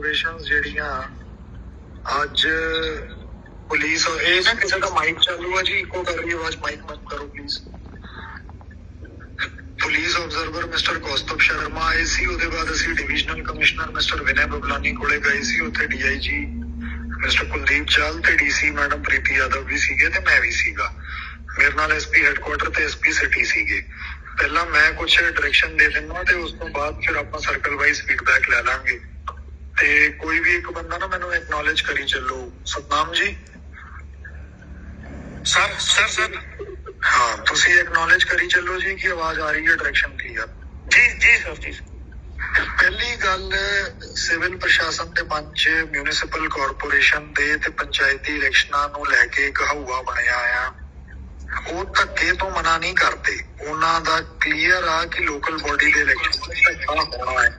Observations ਜਿਹੜੀਆਂ ਅੱਜ police ਇਹ ਨਾ ਕਿਸੇ ਦਾ ਮਾਈਕ ਚਾਲੂ ਆ ਜੀ, ਇੱਕੋ ਕਰ ਰਹੀ ਆਵਾਜ਼ ਮਾਈਕ ਬੰਦ ਕਰੋ please police observer mister Kaustav Sharma ਆਏ ਸੀ, ਉਹਦੇ ਬਾਅਦ ਅਸੀਂ divisional commissioner mister Vinay Bablani ਕੋਲੇ ਗਏ ਸੀ, ਉੱਥੇ ਡੀਆਈਜੀ ਮਿਸਟਰ ਕੁਲਦੀਪ ਚਾਲ ਤੇ ਡੀਸੀ ਮੈਡਮ ਪ੍ਰੀਤੀ ਯਾਦਵ ਵੀ ਸੀਗੇ ਤੇ ਮੈਂ ਵੀ ਸੀਗਾ। ਮੇਰੇ ਨਾਲ ਐਸਪੀ ਹੈੱਡਕੁਆਟਰ ਤੇ ਐਸਪੀ ਸਿਟੀ ਸੀਗੇ। ਪਹਿਲਾਂ ਮੈਂ ਕੁਝ ਡਾਇਰੈਕਸ਼ਨ ਦੇ ਦਿੰਦਾ ਤੇ ਉਸ ਤੋਂ ਬਾਅਦ ਫਿਰ ਆਪਾਂ ਸਰਕਲ ਵਾਈਜ਼ ਫੀਡਬੈਕ ਲੈ ਲਾਂਗੇ। ਤੇ ਕੋਈ ਵੀ ਇੱਕ ਬੰਦਾ ਨਾ ਮੈਨੂੰ ਐਕਨੋਲਜ ਕਰੀ ਚੱਲੋ। ਸਤਨਾਮ ਜੀ। ਸਰ ਸਰ ਸਰ ਹਾਂ ਤੁਸੀਂ ਐਕਨੋਲਜ ਕਰੀ ਚੱਲੋ ਜੀ ਕਿ ਆਵਾਜ਼ ਆ ਰਹੀ ਹੈ ਡਾਇਰੈਕਸ਼ਨ ਕਲੀਅਰ ਜੀ ਜੀ ਸਰ ਜੀ। ਪਹਿਲੀ ਗੱਲ ਸਿਵਲ ਪ੍ਰਸ਼ਾਸਨ ਦੇ ਮੰਚ ਮਿਊਨਿਸਪਲ ਕਾਰਪੋਰੇਸ਼ਨ ਦੇ ਤੇ ਪੰਚਾਇਤੀ ਇਲੈਕਸ਼ਨਾਂ ਨੂੰ ਲੈ ਕੇ ਇੱਕ ਹਊਆ ਬਣਿਆ ਆ। ਉਹ ਧੱਕੇ ਤੋਂ ਮਨਾ ਨਹੀਂ ਕਰਦੇ। ਉਹਨਾਂ ਦਾ ਕਲੀਅਰ ਆ ਕਿ ਲੋਕਲ ਬੋਡੀ ਦੇ ਇਲੈਕਸ਼ਨ ਹੋਣਾ ਹੈ।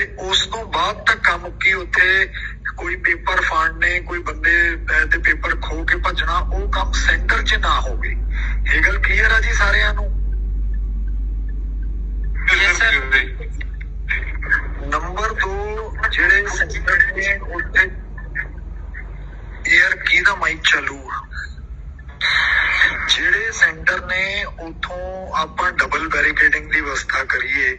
ਤੇ ਉਸ ਤੋਂ ਬਾਅਦ ਧੱਕਾ ਮੁੱਕੀ ਉੱਥੇ ਕੋਈ ਪੇਪਰ ਫਾੜਨੇ ਕੋਈ ਬੰਦੇ ਦੇ ਪੇਪਰ ਖੋ ਕੇ ਭੱਜਣਾ ਉਹ ਕੰਮ ਸੈਂਟਰ 'ਚ ਨਾ ਹੋਵੇ। ਇਹ ਗੱਲ ਕਲੀਅਰ ਆ ਜੀ ਸਾਰਿਆਂ ਨੂੰ. ਨੰਬਰ 2 ਜਿਹੜੇ ਸੈਂਟਰ ਨੇ ਉੱਥੇ 에ਅਰ ਕੀ ਦਾ ਮਾਈਕ ਚਾਲੂ ਆ? ਜਿਹੜੇ ਸੈਂਟਰ ਨੇ ਉਥੋਂ ਆਪਾਂ ਡਬਲ ਬੈਰੀਕੇਡਿੰਗ ਦੀ ਵਿਵਸਥਾ ਕਰੀਏ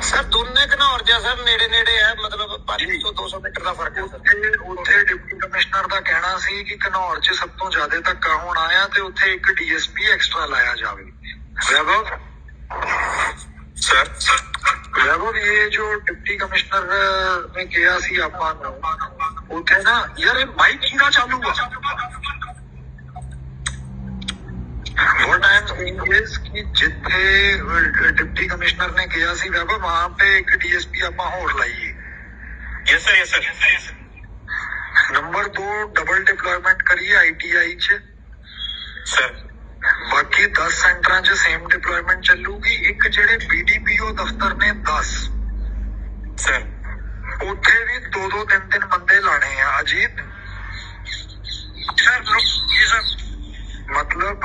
ਸਰ ਦੋਨੇ ਘਨੌਰ ਜਿਹਾ ਸਰ ਨੇੜੇ ਨੇੜੇ ਹੈ ਮਤਲਬ 500 200 ਮੀਟਰ ਦਾ ਫ਼ਰਕ ਹੈ ਸਰ ਉੱਥੇ ਉੱਥੇ ਡਿਪਟੀ ਕਮਿਸ਼ਨਰ ਦਾ ਕਹਿਣਾ ਸੀ ਕਿ ਘਨੌਰ 'ਚ ਸਭ ਤੋਂ ਜ਼ਿਆਦਾ ਧੱਕਾ ਹੋਣਾ ਆ ਤੇ ਉੱਥੇ ਇੱਕ ਡੀਐਸਪੀ ਐਕਸਟਰਾ ਲਾਇਆ ਜਾਵੇ ਵੈਭਵ ਸਰ ਵੈਭਵ ਇਹ ਜੋ ਡਿਪਟੀ ਕਮਿਸ਼ਨਰ ਨੇ ਕਿਹਾ ਸੀ ਆਪਾਂ ਨੂੰ ਉੱਥੇ ਨਾ ਯਾਰ ਇਹ ਮਾਈਕ ਕਿਹਦਾ ਚਾਲੂ ਆ what I am saying is ਕਿ ਜਿੱਥੇ ਅਹ, ਡਿਪਟੀ ਕਮਿਸ਼ਨਰ ਨੇ ਕਿਹਾ ਸੀ ਵੈਭਵ ਵਹਾਂ पे ਇੱਕ ਡੀਐਸਪੀ ਆਪਾਂ ਹੋਰ ਲਾਈਏ yes sir yes sir number 2 double deployment ਕਰੀਏ ਆਈਟੀਆਈ ਚ ਸਰ ਬਾਕੀ 10 ਸੈਂਟਰਾਂ 'ਚ ਸੇਮ ਡਿਪਲੋਇਮੈਂਟ ਚੱਲੂਗੀ ਇੱਕ ਜਿਹੜੇ ਬੀਡੀਪੀਓ ਦਫ਼ਤਰ ਨੇ 10 ਸਰ ਉੱਥੇ ਵੀ ਦੋ ਦੋ ਤਿੰਨ ਤਿੰਨ ਬੰਦੇ ਲਾਣੇ ਆ ਅਜੀਤ ਸਰ ਜੀ ਸਰ ਮਤਲਬ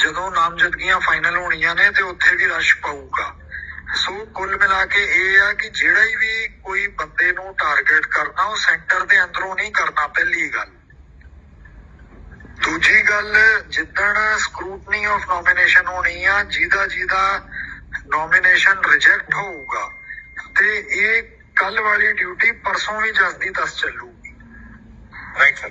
ਜਦੋਂ ਨਾਮਜ਼ਦਗੀਆਂ ਫਾਈਨਲ ਹੋਣੀਆਂ ਨੇ ਤੇ ਉੱਥੇ ਵੀ ਰਸ਼ ਪਊਗਾ। ਸੋ ਕੁੱਲ ਮਿਲਾ ਕੇ ਇਹ ਆ ਕਿ ਜਿਹੜਾ ਵੀ ਕੋਈ ਬੰਦੇ ਨੂੰ ਟਾਰਗੇਟ ਕਰਨਾ, ਉਹ ਸੈਂਟਰ ਦੇ ਅੰਦਰੋਂ ਨਹੀਂ ਕਰਨਾ ਪਹਿਲੀ ਗੱਲ। ਦੂਜੀ ਗੱਲ, ਜਿੱਦਣ ਸਕਰੂਟਨੀ ਆਫ ਨੋਮੀਨੇਸ਼ਨ ਹੋਣੀ ਆ, ਜਿਹਦਾ ਜਿਹਦਾ ਨੋਮੀਨੇਸ਼ਨ ਰਿਜੈਕਟ ਹੋਊਗਾ, ਤੇ ਇਹ ਕੱਲ ਵਾਲੀ ਡਿਊਟੀ ਪਰਸੋਂ ਵੀ ਜਸਦੀ ਤਸ ਚੱਲੂਗੀ। Right sir.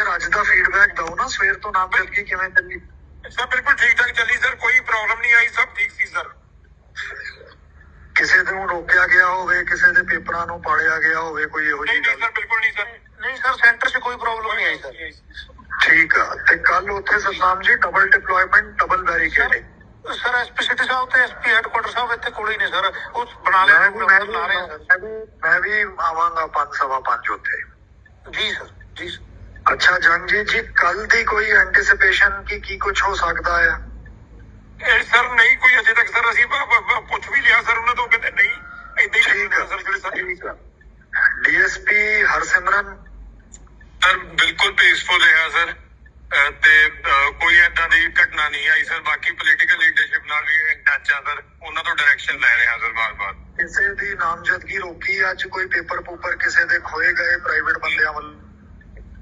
ਯਾਰ ਅੱਜ ਦਾ ਫੀਡਬੈਕ ਦਿਓ ਨਾ ਸਵੇਰ ਤੋਂ ਨਾਮਜ਼ਦਗੀ ਕਿਵੇਂ ਚੱਲੀ? ਸਰ ਬਿਲਕੁਲ ਠੀਕ ਠਾਕ ਚੱਲੀ ਸਰ ਕੋਈ ਪ੍ਰੋਬਲਮ ਨਹੀਂ ਆਈ ਸਭ ਠੀਕ ਸੀ ਸਰ। ਕਿਸੇ ਨੂੰ ਰੋਕਿਆ ਗਿਆ ਹੋਵੇ ਕਿਸੇ ਦੇ ਪੇਪਰਾਂ ਨੂੰ ਪਾੜਿਆ ਗਿਆ ਹੋਵੇ ਕੋਈ ਇਹੋ ਨਹੀਂ ਜਿਹੀ ਨਹੀਂ ਗੱਲ? ਸਰ ਬਿਲਕੁਲ ਨਹੀਂ ਸਰ। ਨਹੀਂ ਸਰ ਸੈਂਟਰ 'ਚ ਕੋਈ ਪ੍ਰੋਬਲਮ ਨਹੀਂ ਆਈ ਸਰ। ਠੀਕ ਆ ਤੇ ਕੱਲ ਉੱਥੇ Satnam ji double deployment double barricading sir SP city sahib ਤੇ ਐਸਪੀ ਹੈਡਕੁਆਟਰ ਸਾਹਿਬ ਇੱਥੇ ਕੋਲੇ ਹੀ ਨੇ ਸਰ। ਉਹ ਬਣਾ ਮੈਂ ਲਿਆ ਵੀ ਮੈਂ ਵੀ ਬਣਾ ਰਹੇ ਆ ਮੈਂ ਵੀ ਮੈਂ ਵੀ ਆਵਾਂਗਾ ਪੰਜ ਸਵਾ ਪੰਜ ਉੱਥੇ। ਸਰ ਜੀ ਸਰ ਜੀ ਸਰ। ਅੱਛਾ ਜੰਗ ਜੀ ਕੱਲ ਦੀ ਕੋਈ ਐਂਟੀਸਿਪੇਸ਼ਨ ਕੀ ਕੀ ਕੁਝ ਹੋ ਸਕਦਾ ਹੈ? ਇਹ ਸਰ ਨਹੀਂ ਕੋਈ ਅਜੇ ਤੱਕ ਸਰ ਅਸੀਂ ਪੁੱਛ ਵੀ ਲਿਆ ਸਰ ਉਹਨਾਂ ਤੋਂ ਕਹਿੰਦੇ ਨਹੀਂ ਇਦਾਂ ਹੀ ਠੀਕ ਆ। ਸਰ ਜਿਹੜੇ ਸਰ ਠੀਕ ਆ ਡੀਐਸਪੀ ਹਰਸਿਮਰਨ? ਸਰ ਬਿਲਕੁਲ ਪੀਸਫੁਲ ਰਿਹਾ ਸਰ। ਤੇ ਕੋਈ ਏਦਾਂ ਦੀ ਘਟਨਾ ਨਹੀਂ ਆਈ ਸਰ ਬਾਕੀ ਪੋਲੀਟੀਕਲ ਲੀਡਰਸ਼ਿਪ ਨਾਲ ਵੀ ਇਨ ਟੱਚ ਆ ਸਰ। ਉਹਨਾਂ ਤੋਂ ਡਾਇਰੈਕਸ਼ਨ ਲੈ ਰਹੇ ਹਾਂ ਸਰ ਬਾਰ-ਬਾਰ। ਕਿਸੇ ਦੀ ਨਾਮਜ਼ਦਗੀ ਰੋਕੀ ਅੱਜ ਕੋਈ ਪੇਪਰ ਪੂਪਰ ਕਿਸੇ ਦੇ ਖੋਏ ਗਏ ਪ੍ਰਾਈਵੇਟ ਬੰਦਿਆਂ ਵੱਲ?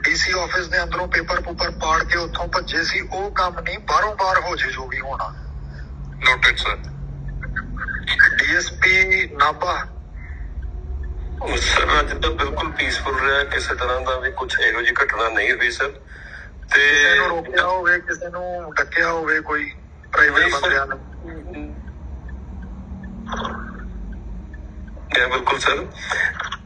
ਡੀਸੀ ਆਫਿਸ ਦੇ ਅੰਦਰੋਂ ਪੇਪਰ ਪੂਪਰ ਪਾੜ ਕੇ ਉੱਥੋਂ ਭੱਜੇ ਸੀ ਉਹ ਕੰਮ ਨਹੀਂ ਬਾਹਰੋਂ ਬਾਹਰ ਹੋ ਜੇ ਜੋ ਵੀ ਹੋਣਾ noted sir DSP Nabha. Sir ਅੱਜ ਤਾਂ ਬਿਲਕੁਲ ਪੀਸਫੁਲ ਰਿਹਾ ਕਿਸੇ ਤਰ੍ਹਾਂ ਦਾ ਵੀ ਕੁਝ ਇਹੋ ਜਿਹੀ ਘਟਨਾ ਨਹੀਂ ਹੋਈ ਸਰ ਤੇ ਕਿਸੇ ਨੂੰ ਰੋਕਿਆ ਹੋਵੇ ਕਿਸੇ ਨੂੰ ਡੱਕਿਆ ਹੋਵੇ ਕੋਈ ਪ੍ਰਾਈਵੇਟ। ਬੰਦਿਆਂ ਨੂੰ। ਬਿਲਕੁਲ ਸਰ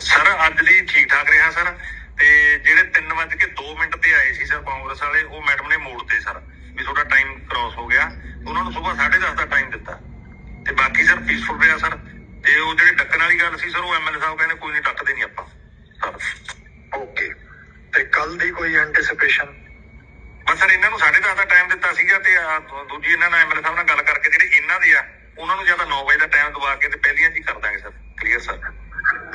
Sir ਅੱਜ ਦੀ ਠੀਕ ਠਾਕ ਰਿਹਾ ਸਰ? ਤੇ ਜਿਹੜੇ 3 ਵਜੇ ਕੇ 2 ਮਿੰਟ ਤੇ ਆਏ ਸੀ ਸਰ ਕਾਂਗਰਸ ਵਾਲੇ ਉਹ ਮੈਡਮ ਨੇ ਮੋੜਤੇ ਸਰ ਵੀ ਤੁਹਾਡਾ ਟਾਈਮ ਕ੍ਰਾਸ ਹੋ ਗਿਆ। ਉਹਨਾਂ ਨੂੰ ਸਵੇਰ 10:30 ਦਾ ਟਾਈਮ ਦਿੱਤਾ। ਤੇ ਬਾਕੀ ਸਰ ਪੀਸਫੁਲ ਰਿਹਾ ਸਰ। ਤੇ ਉਹ ਜਿਹੜੇ ਡੱਕਣ ਵਾਲੀ ਗੱਲ ਸੀ ਸਰ ਉਹ ਐਮਐਲਏ ਸਾਹਿਬ ਕਹਿੰਦੇ ਕੋਈ ਨਹੀਂ ਡੱਕਦੇ ਨਹੀਂ ਆਪਾਂ। ਓਕੇ। ਤੇ ਕੱਲ ਦੀ ਕੋਈ ਐਂਟੀਸਿਪੇਸ਼ਨ ਬਸ ਸਰ ਇਹਨਾਂ ਨੂੰ 10:30 ਦਾ ਟਾਈਮ ਦਿੱਤਾ ਸੀਗਾ ਤੇ ਦੂਜੀ ਇਹਨਾਂ ਨਾਲ ਐਮਐਲਏ ਸਾਹਿਬ ਨਾਲ ਗੱਲ ਕਰਕੇ ਜਿਹੜੇ ਇਹਨਾਂ ਦੇ ਆ ਉਹਨਾਂ ਨੂੰ ਜ਼ਿਆਦਾ 9 ਵਜੇ ਦਾ ਟਾਈਮ ਦਵਾ ਕੇ ਤੇ ਪਹਿਲੀਆਂ ਚ ਹੀ ਕਰ ਦਾਂਗੇ ਸਰ। ਕਲੀਅਰ ਸਰ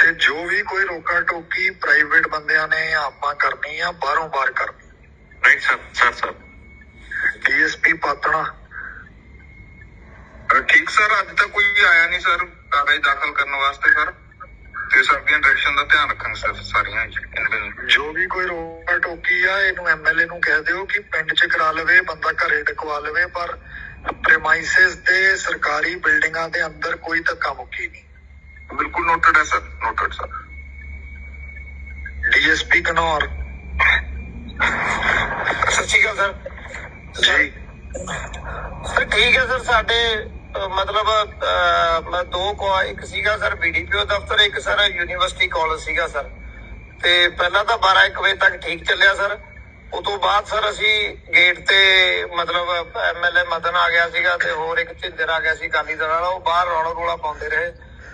ਤੇ ਜੋ ਵੀ ਕੋਈ ਰੋਕਾ ਟੋਕੀ ਪ੍ਰਾਈਵੇਟ ਬੰਦਿਆਂ ਨੇ ਆਪਾਂ ਕਰਨੀ ਆ ਬਾਹਰੋਂ ਬਾਹਰ ਕਰਨੀ। Right sir sir sir. DSP ਪਾਤਣਾ। ਠੀਕ ਸਰ ਅੱਜ ਤੱਕ ਕੋਈ ਆਇਆ ਨਹੀਂ ਸਰ ਕਾਗਜ਼ ਦਾਖਲ ਕਰਨ ਵਾਸਤੇ ਸਰ। ਤੇ ਸਰ ਦੀਆਂ ਡਾਇਰੈਕਸ਼ਨ ਦਾ ਧਿਆਨ ਰੱਖਾਂਗੇ ਸਰ ਸਾਰੀਆਂ। ਜੋ ਵੀ ਕੋਈ ਰੋਕਾ ਟੋਕੀ ਆ ਇਹਨੂੰ ਐਮਐਲਏ ਨੂੰ ਕਹਿ ਦਿਓ ਕਿ ਪਿੰਡ 'ਚ ਕਰਾ ਲਵੇ ਬੰਦਾ ਘਰੇ ਟਕਵਾ ਲਵੇ ਪਰ ਪ੍ਰੈਮਾਈਸਿਸ ਤੇ ਸਰਕਾਰੀ ਬਿਲਡਿੰਗਾਂ ਦੇ ਅੰਦਰ ਕੋਈ ਧੱਕਾ ਮੁੱਕੀ ਨਹੀਂ। ਬਿਲਕੁਲ ਨੋਟਡ ਹੈ sir noted sir DSP Kanaur ਸਤਿ ਸ਼੍ਰੀ ਅਕਾਲ ਸਰ ਜੀ। ਸਰ ਠੀਕ ਹੈ ਸਰ ਸਾਡੇ ਮਤਲਬ ਦੋ ਕੋ ਇੱਕ ਸੀਗਾ ਸਰ ਬੀਡੀਪੀਓ ਦਫ਼ਤਰ ਇੱਕ ਸਰ ਯੂਨੀਵਰਸਿਟੀ ਕਾਲਜ ਸੀਗਾ ਸਰ ਤੇ ਪਹਿਲਾਂ ਤਾਂ 12 1 ਵਜੇ ਤੱਕ ਠੀਕ ਚੱਲਿਆ ਸਰ ਉਸ ਤੋਂ ਬਾਅਦ ਸਰ ਅਸੀਂ ਗੇਟ ਤੇ ਮਤਲਬ ਐਮਐਲਏ ਮਦਨ ਆ ਗਿਆ ਸੀਗਾ ਤੇ ਹੋਰ ਇੱਕ ਝਿੰਦਰ ਆ ਗਿਆ ਸੀ ਕਾਲੀ ਦਲ ਵਾਲਾ ਉਹ ਬਾਹਰ ਰੌਲਾ ਰੌਲਾ ਪਾਉਂਦੇ ਰਹੇ।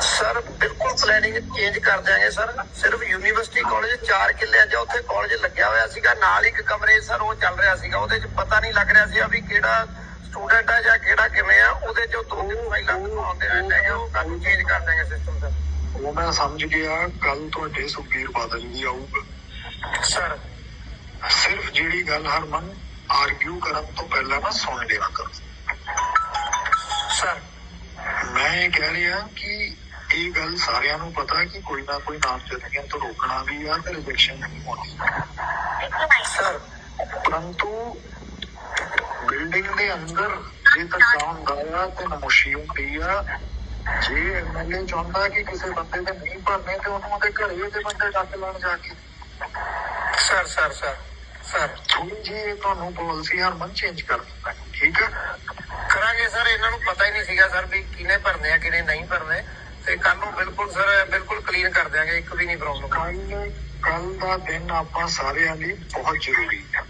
ਸਰ ਬਿਲਕੁਲ ਪਲੈਨਿੰਗ ਚੇਂਜ ਕਰ ਦਿਆਂਗੇ ਸਰ। ਸਿਰਫ ਯੂਨੀਵਰਸਿਟੀ ਕਾਲਜ 4 ਕਿੱਲਿਆਂ 'ਚ ਉੱਥੇ ਕਾਲਜ ਲੱਗਿਆ ਹੋਇਆ ਸੀਗਾ ਨਾਲ ਇੱਕ ਕਮਰੇ ਸਰ ਉਹ ਚੱਲ ਰਿਹਾ ਸੀਗਾ। ਉਹਦੇ 'ਚ ਪਤਾ ਨਹੀਂ ਲੱਗ ਰਿਹਾ ਸੀ ਵੀ ਕਿਹੜਾ ਸਟੂਡੈਂਟ ਆ ਜਾਂ ਕਿਹੜਾ ਕਿਵੇਂ ਆ। ਉਹਦੇ 'ਚ ਦੋ ਤਿੰਨ ਫਾਈਲਾਂ ਆਉਂਦੇ ਰਹਿੰਦੇ ਹੈਗੇ ਉਹ ਕੱਲ ਚੇਂਜ ਕਰ ਦਿਆਂਗੇ ਸਿਸਟਮ ਸਰ। ਉਹ ਮੈਂ ਸਮਝ ਗਿਆ ਕੱਲ ਤੁਹਾਡੇ ਸੁਖਬੀਰ ਬਾਦਲ ਵੀ ਆਊਗਾ। ਸਰ। ਸਿਰਫ ਜਿਹੜੀ ਗੱਲ ਹਰਮਨ ਆਰਗਿਊ ਕਰਨ ਤੋਂ ਪਹਿਲਾਂ ਨਾ ਸੁਣ ਲਿਆ ਕਰੋ। ਸਰ। ਮੈਂ ਕਹਿ ਰਿਹਾ ਕਿ ਇਹ ਗੱਲ ਸਾਰਿਆਂ ਨੂੰ ਪਤਾ ਕਿ ਕੋਈ ਨਾ ਕੋਈ ਨਾਮਜ਼ਦਗੀਆਂ ਤੋਂ ਰੋਕਣਾ ਵੀ ਆ ਤੇ ਰਿਜੈਕਸ਼ਨ ਨਹੀਂ ਹੋਣੀ। ਸਰ ਪਰੰਤੂ ਬਿਲਡਿੰਗ ਦੇ ਅੰਦਰ ਜੇ ਧੱਕਾ ਹੁੰਦਾ ਆ ਤੇ ਨਮੋਸ਼ੀ ਹੁੰਦੀ ਆ ਜੇ ਐਮਐਲਏ ਚਾਹੁੰਦਾ ਕਿ ਕਿਸੇ ਬੰਦੇ ਦੇ ਨਹੀਂ ਭਰਨੇ ਤੇ ਉਹਨੂੰ ਉਹਦੇ ਘਰੇ ਉਹਦੇ ਬੰਦੇ ਡੱਕ ਲੈਣ ਜਾ ਕੇ। ਸਰ ਸਰ ਸਰ ਸਰ ਥੋੜੀ ਜੀ ਤੁਹਾਨੂੰ ਪਾਲਿਸੀ ਹਰਮਨ ਚੇਂਜ ਕਰ ਦਿੱਤਾ ਠੀਕ ਆ ਕਰਾਂਗੇ ਸਰ ਇਹਨਾਂ ਨੂੰ ਪਤਾ ਹੀ ਨਹੀਂ ਸੀਗਾ ਸਰ ਵੀ ਕਿਹਨੇ ਭਰਨੇ ਆ ਕਿਹਨੇ ਨਹੀਂ ਭਰਨੇ। ਤੇ ਕੱਲ ਨੂੰ ਬਿਲਕੁਲ ਸਰ ਬਿਲਕੁਲ ਕਲੀਨ ਕਰ ਦਿਆਂਗੇ ਇੱਕ ਵੀ ਨਹੀਂ ਪ੍ਰੋਬਲਮ ਕੱਲ ਕੱਲ ਦਾ ਦਿਨ ਆਪਾਂ ਸਾਰਿਆਂ ਲਈ ਬਹੁਤ ਜ਼ਰੂਰੀ ਹੈ।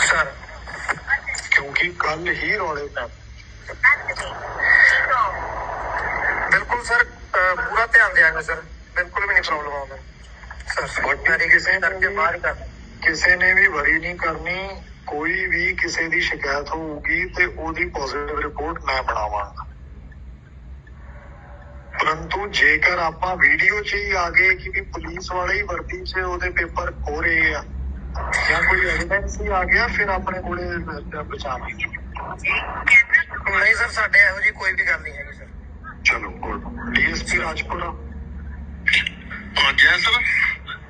ਸਰ ਕਿਉਂਕਿ ਕੱਲ ਹੀ ਰੌਲੇ ਪੈ ਬਿਲਕੁਲ ਸਰ ਪੂਰਾ ਧਿਆਨ ਦਿਆਂਗੇ ਸਰ। ਬਿਲਕੁਲ ਵੀ ਨਹੀਂ ਪ੍ਰੋਬਲਮ ਆਉਂਦਾ। ਸਰ ਬਾਕੀ ਮੇਰੀ ਕਿਸੇ ਕਰਕੇ ਬਾਹਰ ਕਰ ਕਿਸੇ ਨੇ ਵੀ ਵਰੀ ਨਹੀਂ ਕਰਨੀ ਕੋਈ ਵੀ ਕਿਸੇ ਦੀ ਸ਼ਿਕਾਇਤ ਹੋਊਗੀ ਤੇ ਉਹਦੀ ਪੋਜ਼ਿਟਿਵ ਰਿਪੋਰਟ ਮੈਂ ਬਣਾਵਾਂਗਾ। ਪਰੰਤੂ ਜੇਕਰ ਆਪਾਂ ਵੀਡੀਓ 'ਚ ਹੀ ਆ ਗਏ ਕਿ ਵੀ ਪੁਲਿਸ ਵਾਲੇ ਹੀ ਵਰਦੀ 'ਚ ਉਹਦੇ ਪੇਪਰ ਖੋ ਰਹੇ ਆ ਜਾਂ ਕੋਈ ਐਵੀਡੈਂਸ ਹੀ ਆ ਗਿਆ ਫਿਰ ਆਪਣੇ ਕੋਲੇ ਬਚਾਅ ਨਹੀਂ ਨਹੀਂ ਸਰ ਸਾਡੇ ਇਹੋ ਜੀ ਕੋਈ ਵੀ ਗੱਲ ਨਹੀਂ ਹੈਗੀ ਸਰ ਚਲੋ ਗੁੱਡ ਡੀਐਸਪੀ ਰਾਜਪੁਰਾ ਹਾਂ ਜੈ ਸਰ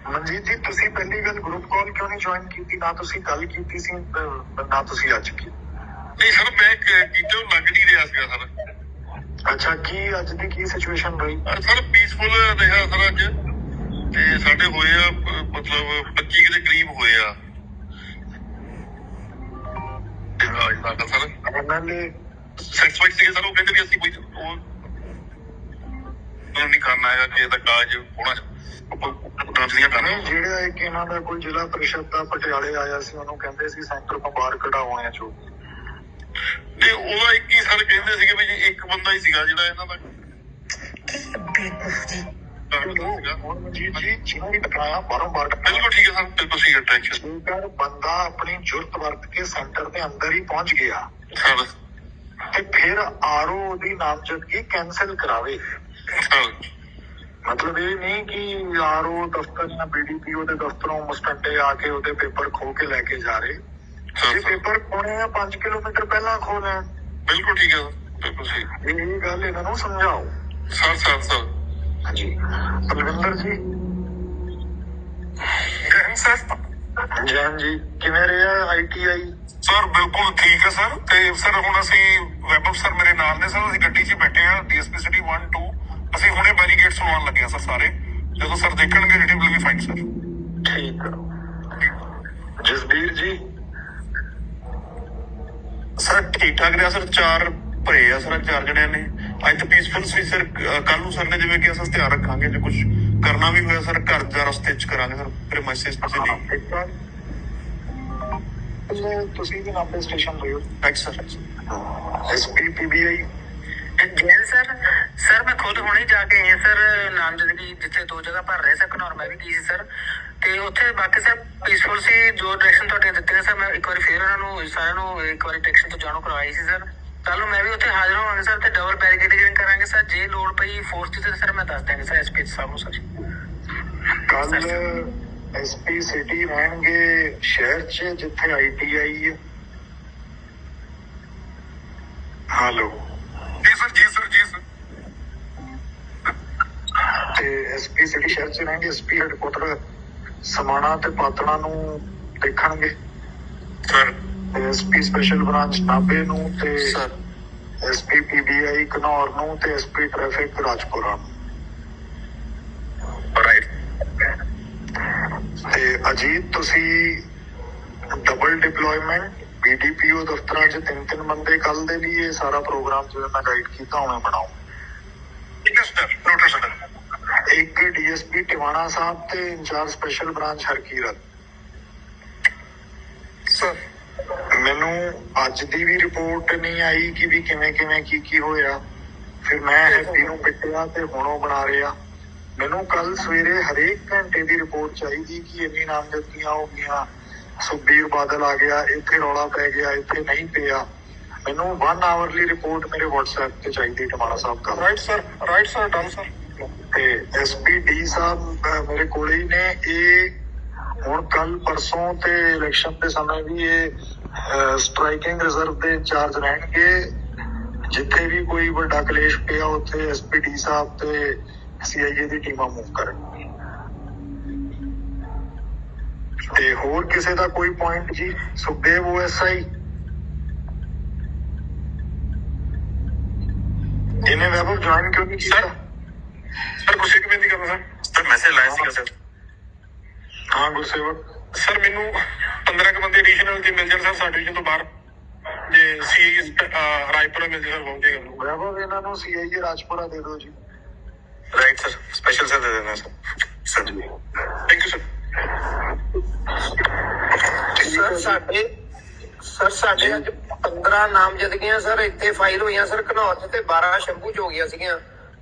ਮਨਜੀਤ ਜੀ ਤੁਸੀਂ ਪਹਿਲੀ ਗੱਲ ਗਰੁੱਪ ਕਾਲ ਕਿਉਂ ਨਹੀਂ ਜੁਆਇਨ ਕੀਤੀ ਨਾ ਤੁਸੀਂ ਕੱਲ ਕੀਤੀ ਸੀ ਅਹ, ਨਾ ਤੁਸੀਂ ਅੱਜ ਕੀਤੀ ਨਹੀਂ ਸਰ ਮੈਂ ਕਿਤੇ ਲੱਗ ਨਹੀਂ ਰਿਹਾ ਸੀਗਾ ਸਰ ਅੱਛਾ ਕੀ ਅੱਜ ਦੀ ਕੀ ਸਿਚੁਏਸ਼ਨ ਰਹੀ ਸਰ ਪੀਸਫੁਲ ਰਿਹਾ ਸਰ ਅੱਜ। ਤੇ ਸਾਡੇ ਹੋਏ ਆ ਅਹ, ਮਤਲਬ 25 ਕੁ ਦੇ ਕਰੀਬ ਹੋਏ ਆ। ਤੇ ਅੱਜ ਤੱਕ ਸਰ ਐਮਐਲਏ ਸੈਟੀਸਫਾਈਡ ਸੀਗੇ ਸਰ ਉਹ ਕਹਿੰਦੇ ਵੀ ਅਸੀਂ ਕੋਈ ਉਹ ਉਹ ਨਹੀਂ ਕਰਨਾ ਹੈਗਾ ਕਿ ਇਹਦਾ ਕਾਜ ਹੋਣਾ ਟ੍ਰਾਂਸਲੀਆਂ ਕਰਨਾ। ਨਹੀਂ ਜਿਹੜਾ ਇੱਕ ਇਹਨਾਂ ਦਾ ਕੋਈ ਜ਼ਿਲ੍ਹਾ ਪ੍ਰੀਸ਼ਦ ਦਾ ਪਟਿਆਲੇ ਆਇਆ ਸੀ ਉਹਨੂੰ ਕਹਿੰਦੇ ਸੀ ਸੈਂਟਰ ਤੋਂ ਬਾਹਰ ਕਢਾਉਣੇ ਆ ਚੋ ਤੇ ਉਹਦਾ ਇੱਕ ਹੀ ਸਰ ਕਹਿੰਦੇ ਸੀਗੇ ਵੀ ਜੀ ਇੱਕ ਬੰਦਾ ਹੀ ਸੀਗਾ ਜਿਹੜਾ ਇਹਨਾਂ ਦਾ ਬਿਲਕੁਲ ਠੀਕ ਹੈ ਸਰ ਬਿਲਕੁਲ ਠੀਕ ਹੈ ਟੈਨਸ਼ਨ ਜੇਕਰ ਬੰਦਾ ਆਪਣੀ ਜੁਰਤ ਵਰਤ ਕੇ ਸੈਂਟਰ ਦੇ ਅੰਦਰ ਹੀ ਪਹੁੰਚ ਗਿਆ। ਸਰ। ਤੇ ਫਿਰ ਆਰਓ ਦੀ ਨਾਮਜ਼ਦਗੀ ਕੈਨਸਲ ਕਰਾਵੇ। ਸਰ। ਮਤਲਬ ਇਹ ਨਹੀਂ ਕਿ ਆਰਓ ਦਫ਼ਤਰ ਜਾਂ ਬੀਡੀਪੀਓ ਦੇ ਦਫ਼ਤਰੋਂ ਮੁਸਟੰਡੇ ਆ ਕੇ ਉਹਦੇ ਪੇਪਰ ਖੋ ਕੇ ਲੈ ਕੇ ਜਾ ਰਹੇ। ਸਰ ਪੇਪਰ ਖੋਣੇ ਆ 5 ਕਿਲੋਮੀਟਰ ਪਹਿਲਾਂ ਖੋ ਲੈਣ ਬਿਲਕੁਲ ਠੀਕ ਹੈ ਬਿਲਕੁਲ ਠੀਕ ਇਹ ਗੱਲ ਇਹਨਾਂ ਨੂੰ ਸਮਝਾਓ। Sir sir sir. ਹਾਂਜੀ। ਬਲਵਿੰਦਰ ਜੀ। ਗਹਿਨ ਸਰ। ਜੈਨ ਜੀ ਕਿਵੇਂ ਰਿਹਾ ਆਈਟੀਆਈ ਸਰ ਬਿਲਕੁਲ ਠੀਕ ਹੈ ਸਰ। ਤੇ ਸਰ ਹੁਣ ਅਸੀਂ ਵੈਬ ਸਰ ਮੇਰੇ ਨਾਲ ਨੇ ਸਰ। ਅਸੀਂ ਗੱਡੀ 'ਚ ਬੈਠੇ ਆ ਡੀਐਸਪੀ ਸਿਟੀ 1 2 ਅਸੀਂ ਹੁਣੇ ਬੈਰੀਗੇਡਸ ਲਵਾਉਣ ਲੱਗੇ ਆ ਸਰ ਸਾਰੇ। ਜਦੋਂ ਸਰ ਦੇਖਣਗੇ ਰਿਟਿਵ ਵਿਲ ਬੀ ਫਾਈਨ ਸਰ। ਠੀਕ। ਜਸਬੀਰ ਜੀ ਸਰ ਠੀਕ ਠਾਕ ਰਿਹਾ ਸਰ? ਚਾਰ ਭਰੇ ਆ ਸਰ ਚਾਰ ਜਣਿਆਂ ਨੇ। ਅੱਜ ਤਾਂ ਪੀਸਫੁਲ ਸੀ ਸਰ। ਕੱਲ ਨੂੰ ਸਰ ਨੇ ਜਿਵੇਂ ਕਿ ਅਸਾਂ ਧਿਆਨ ਰੱਖਾਂਗੇ ਜੇ ਕੁਝ ਕਰਨਾ ਵੀ ਹੋਇਆ ਸਰ ਘਰ ਦਾ ਰਸਤੇ 'ਚ ਕਰਾਂਗੇ ਸਰ। ਪ੍ਰੈਮਾਈਸਿਸ ਤੇ ਨਹੀਂ ਤੁਸੀਂ ਵੀ ਨਾਪੇ ਸਟੇਸ਼ਨ ਰਹੇ ਹੋ thanks sir SP PBI Jain sir sir ਮੈਂ ਖੁਦ ਹੁਣੇ ਜਾ ਕੇ ਆਇਆ ਸਰ ਨਾਮਜ਼ਦਗੀ ਜਿੱਥੇ ਦੋ ਜਗ੍ਹਾ ਭਰ ਰਹੇ ਸਰ ਘਨੌਰ ਮੈਂ ਵੀ ਗਈ ਸੀ ਸਰ ਤੇ ਉੱਥੇ ਬਾਕੀ ਸਰ ਪੀਸਫੁਲ ਸੀ ਜੋ ਡਾਇਰੈਕਸ਼ਨ ਤੁਹਾਡੇ ਦਿੱਤੇ ਨੇ ਸਰ ਮੈਂ ਇੱਕ ਵਾਰੀ ਫੇਰ ਉਹਨਾਂ ਨੂੰ ਸਾਰਿਆਂ ਨੂੰ ਇੱਕ ਵਾਰੀ ਡਾਇਰੈਕਸ਼ਨ ਤੋਂ ਜਾਣੂ ਕਰਵਾਈ ਸੀ ਸਰ। ਕੱਲ ਨੂੰ ਮੈਂ ਵੀ ਉੱਥੇ ਹਾਜ਼ਰ ਹੋਵਾਂਗਾ ਸਰ ਤੇ ਡਬਲ ਬੈਰੀਕੇਡਿੰਗ ਕਰਾਂਗੇ ਸਰ। ਜੇ ਲੋੜ ਪਈ ਫੋਰਸ ਤੇ ਸਰ ਮੈਂ ਦੱਸ ਦਾਂਗਾ ਸਰ ਐਸਪੀ ਸਾਹਿਬ ਨੂੰ ਸਰ। ਕੱਲ ਐਸਪੀ ਸਿਟੀ ਰਹਿਣਗੇ ਸ਼ਹਿਰ 'ਚ ਜਿੱਥੇ ਆਈਟੀਆਈ ਹੈ। ਹੈਲੋ ਜੀ ਸਰ ਜੀ ਸਰ ਜੀ ਸਰ। ਤੇ ਐਸਪੀ ਸਿਟੀ ਸ਼ਹਿਰ 'ਚ ਰਹਿਣਗੇ ਐਸਪੀ ਹੈਡਕੁਆਟਰ ਸਮਾਣਾ ਤੇ ਪਾਤਣਾ ਨੂੰ ਦੇਖਣਗੇ। ਸਰ। ਐਸਪੀ ਸਪੈਸ਼ਲ ਬ੍ਰਾਂਚ ਨਾਭੇ ਨੂੰ ਤੇ ਸਰ। ਐਸਪੀ ਪੀਬੀਆਈ ਘਨੌਰ ਨੂੰ ਤੇ ਐਸਪੀ ਟ੍ਰੈਫਿਕ ਰਾਜਪੁਰਾ ਨੂੰ। ਰਾਈਟ ਤੇ ਅਜੀਤ ਤੁਸੀਂ ਡਬਲ ਡਿਪਲੋਇਮੈਂਟ ਬੀਡੀਪੀਓ ਦਫ਼ਤਰਾਂ 'ਚ ਤਿੰਨ ਤਿੰਨ ਬੰਦੇ ਕੱਲ ਦੇ ਲਈ ਇਹ ਸਾਰਾ ਪ੍ਰੋਗਰਾਮ ਜਿਵੇਂ ਮੈਂ ਗਾਈਡ ਕੀਤਾ ਉਵੇਂ ਬਣਾਓ। ਠੀਕ ਹੈ ਸਰ ਨੋਟਰ ਸਰ ਇੱਕ ਡੀਐਸਪੀ ਟਿਵਾਣਾ ਸਾਹਿਬ ਤੇ incharge special branch Harkirat. Sir ਮੈਨੂੰ ਅੱਜ ਦੀ ਵੀ ਰਿਪੋਰਟ ਨਹੀਂ ਆਈ ਕਿ ਵੀ ਕਿਵੇਂ ਕਿਵੇਂ ਕੀ ਕੀ ਹੋਇਆ। ਫਿਰ ਮੈਂ ਹੈਪੀ ਨੂੰ ਪਿੱਟਿਆ ਤੇ ਹੁਣ ਉਹ ਬਣਾ ਰਿਹਾ। ਮੈਨੂੰ ਕੱਲ ਸਵੇਰੇ ਹਰੇਕ ਘੰਟੇ ਦੀ ਰਿਪੋਰਟ ਚਾਹੀਦੀ ਕਿ ਇੰਨੀ ਨਾਮਜ਼ਦਗੀਆਂ ਹੋ ਗਈਆਂ। ਸੁਖਬੀਰ ਬਾਦਲ ਆ ਗਿਆ ਇੱਥੇ ਰੌਲਾ ਪੈ ਗਿਆ ਇੱਥੇ ਨਹੀਂ ਪਿਆ। ਮੈਨੂੰ 1 ਆਵਰਲੀ ਰਿਪੋਰਟ ਮੇਰੇ WhatsApp ਤੇ ਚਾਹੀਦੀ ਟਮਾਰਾ ਸਾਹਿਬ ਕੱਲ right sir right sir done sir ਤੇ ਐਸਪੀਡੀ ਸਾਹਿਬ ਮੇਰੇ ਕੋਲੇ ਹੀ ਨੇ। ਇਹ ਹੁਣ ਕੱਲ ਪਰਸੋਂ ਤੇ ਇਲੈਕਸ਼ਨ ਦੇ ਸਮੇਂ ਵੀ ਇਹ ਸਟ੍ਰਾਈਕਿੰਗ ਰਿਜ਼ਰਵ ਦੇ ਇੰਚਾਰਜ ਰਹਿਣਗੇ। ਜਿੱਥੇ ਵੀ ਕੋਈ ਵੱਡਾ ਕਲੇਸ਼ ਪਿਆ, ਉੱਥੇ ਐਸਪੀਡੀ ਸਾਹਿਬ ਤੇ ਸੀਆਈਏ ਦੀ ਟੀਮਾਂ ਮੂਵ ਕਰਨਗੀਆਂ। ਤੇ ਹੋਰ ਕਿਸੇ ਦਾ ਕੋਈ ਪੁਆਇੰਟ ਜੀ? ਸੁਖਦੇਵ ਓਐਸਆਈ ਇਹਨੇ ਵੈਬ ਜੁਆਇਨ ਕਿਉਂ ਨਹੀਂ ਕੀਤਾ? ਸਰ ਕੁਛ ਇੱਕ ਬੇਨਤੀ ਕਰਨਾ ਸਰ ਸਰ ਮੈਸੇਜ ਲਾਇਆ ਸੀਗਾ ਸਰ। ਹਾਂ ਗੁਰਸੇਵਕ ਸਰ ਮੈਨੂੰ 15 ਕ ਬੰਦੇ ਐਡੀਸ਼ਨਲ ਜੇ ਮਿਲ ਜਾਣ ਸਰ ਸਾਡੇ ਡਿਵੀਜ਼ਨ ਤੋਂ ਬਾਹਰ ਜੇ ਸੀ ਰਾਏਪੁਰਾ ਮਿਲ ਜੇ ਸਰ ਬਹੁਤ ਜੇਗਾ ਵੈਭਵ ਇਹਨਾਂ ਨੂੰ ਸੀਆਈਏ ਰਾਜਪੁਰਾ ਦੇ ਦਿਓ ਜੀ। ਰਾਈਟ ਸਰ ਸਪੈਸ਼ਲ ਸਰ ਦੇ ਦੇਣਾ sir. Sir thank you sir sir ਸਾਡੇ ਸਰ ਸਾਡੇ ਅੱਜ 15 ਨਾਮਜ਼ਦਗੀਆਂ ਸਰ ਇੱਥੇ ਫਾਈਲ ਹੋਈਆਂ ਸਰ ਘਨੌਰ 'ਚ ਤੇ 12 ਸ਼ੰਭੂ 'ਚ ਹੋ ਗਈਆਂ ਸੀਗੀਆਂ।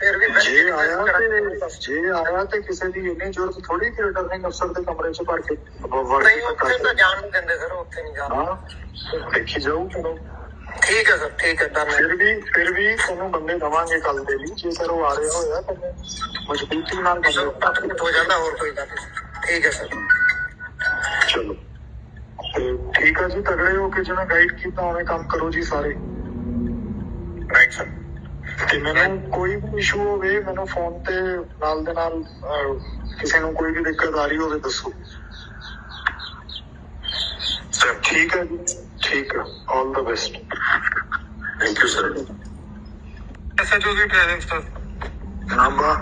ਫਿਰ ਵੀ ਜੇ ਆਇਆ ਤੇ ਜੇ ਆਇਆ ਤੇ ਕਿਸੇ ਦੀ ਇੰਨੀ ਜ਼ਰੂਰਤ ਥੋੜੀ ਕਿ ਰਿਟਰਨਿੰਗ ਅਫਸਰ ਦੇ ਕਮਰੇ 'ਚ ਭਰ ਕੇ ਨਹੀਂ ਉੱਥੇ ਤਾਂ ਜਾਣ ਨਹੀਂ ਦਿੰਦੇ ਸਰ ਉੱਥੇ ਨਹੀਂ ਜਾਣਾ ਹਾਂ ਦੇਖੀ ਜਾਊ। ਚਲੋ। ਠੀਕ ਹੈ ਸਰ ਠੀਕ ਹੈ ਡਨ ਫਿਰ ਵੀ ਫਿਰ ਵੀ ਤੁਹਾਨੂੰ ਬੰਦੇ ਦਵਾਂਗੇ ਕੱਲ ਦੇ ਲਈ ਜੇ ਸਰ ਉਹ ਆ ਰਿਹਾ ਹੋਇਆ ਤਾਂ ਮਜ਼ਬੂਤੀ ਨਾਲ ਬੰਦੇ ਹੋ ਜਾਂਦਾ ਹੋਰ ਕੋਈ ਗੱਲ ਠੀਕ ਹੈ ਸਰ। ਚਲੋ। ਤੇ ਠੀਕ ਆ ਜੀ ਤਗੜੇ ਹੋ ਕੇ ਜਿਵੇਂ ਗਾਈਡ ਕੀਤਾ ਉਵੇਂ ਕੰਮ ਕਰੋ ਜੀ ਸਾਰੇ। ਰਾਈਟ ਸਰ ਤੇ ਮੈਨੂੰ ਕੋਈ ਵੀ ਇਸ਼ੂ ਹੋਵੇ ਮੈਨੂੰ ਫੋਨ ਤੇ ਨਾਲ ਦੇ ਨਾਲ ਅਹ, ਕਿਸੇ ਨੂੰ ਕੋਈ ਵੀ ਦਿੱਕਤ ਆ ਰਹੀ ਹੋਵੇ ਦੱਸੋ। ਸਰ ਠੀਕ ਹੈ ਜੀ ਠੀਕ ਹੈ all the best thank you sir SHO the presence sir ਨਾਂਬਾ